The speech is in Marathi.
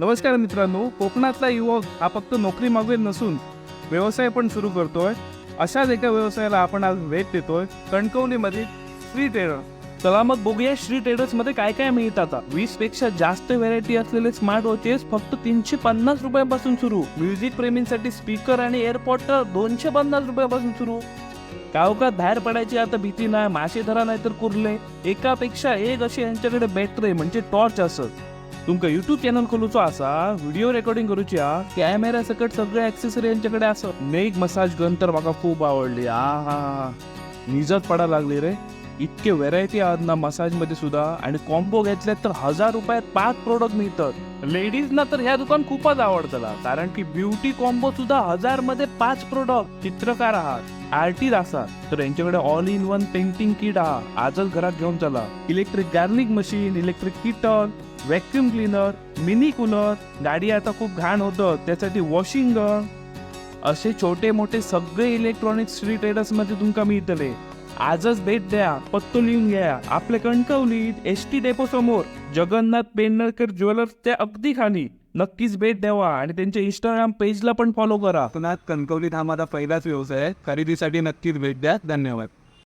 नमस्कार मित्रांनो कोकणातला युवक हा फक्त नोकरी मागवेल नसून व्यवसाय पण सुरू करतोय. अशाच एका व्यवसायाला आपण आज भेट देतोय कणकवलीमध्ये श्री ट्रेडर चला मग बघूया श्री ट्रेडर्समध्ये काय काय मिळतात वीसपेक्षा जास्त व्हरायटी असलेले स्मार्ट वॉचेस फक्त तीनशे पन्नास रुपयापासून सुरू. म्युझिक प्रेमींसाठी स्पीकर आणि एअरपॉड तर दोनशे पन्नास रुपयापासून सुरू. गावकात बाहेर पडायची आता भीती नाही मासे धरा नाही तर कुर्ले. एकापेक्षा एक असे यांच्याकडे बॅटरी म्हणजे टॉर्च असत तुमका युट्यूब चॅनल खोलूचो आसा व्हिडिओ रेकॉर्डिंग करूची हा कॅमेरा सकट सगळे ऍक्सेसरी यांच्याकडे असत नेक मसाज गन तर म्हाका खूप आवडली. आ हा निजत पडा लागली रे. इतके व्हेरायटी आहात ना मसाजमध्ये सुद्धा. आणि कॉम्बो घेतल्यात तर हजार रुपयात पाच प्रोडक्ट मिळतात. लेडीजना तर ह्या दुकान खूपच आवडतला. कारण की ब्युटी कॉम्बो सुद्धा हजारमध्ये पाच प्रोडक्ट चित्रकार आहात. आर्टिस्ट असतात तर यांच्याकडे all in one painting kit हा आजच घरात घेऊन चला. Electric गार्निंग machine electric kitten vacuum cleaner mini cooler गाडी आता खूप घाण होतं त्यासाठी वॉशिंग गन असे छोटे मोठे सगळे इलेक्ट्रॉनिक स्ट्रीट ट्रेडर्समध्ये तुमका मिळतले. आजच भेट द्या पत्तो लिहून घ्या. आपल्या कणकवलीत एस टी डेपो समोर जगन्नाथ पेंडणकर ज्वेलर्स त्या अगदी खाली. नक्कीच भेट द्यावा आणि त्यांच्या इंस्टाग्राम पेजला पण फॉलो करा. कोकणात कणकवलीत हा माझा पहिलाच व्यवसाय आहे. खरेदीसाठी नक्कीच भेट द्या. धन्यवाद.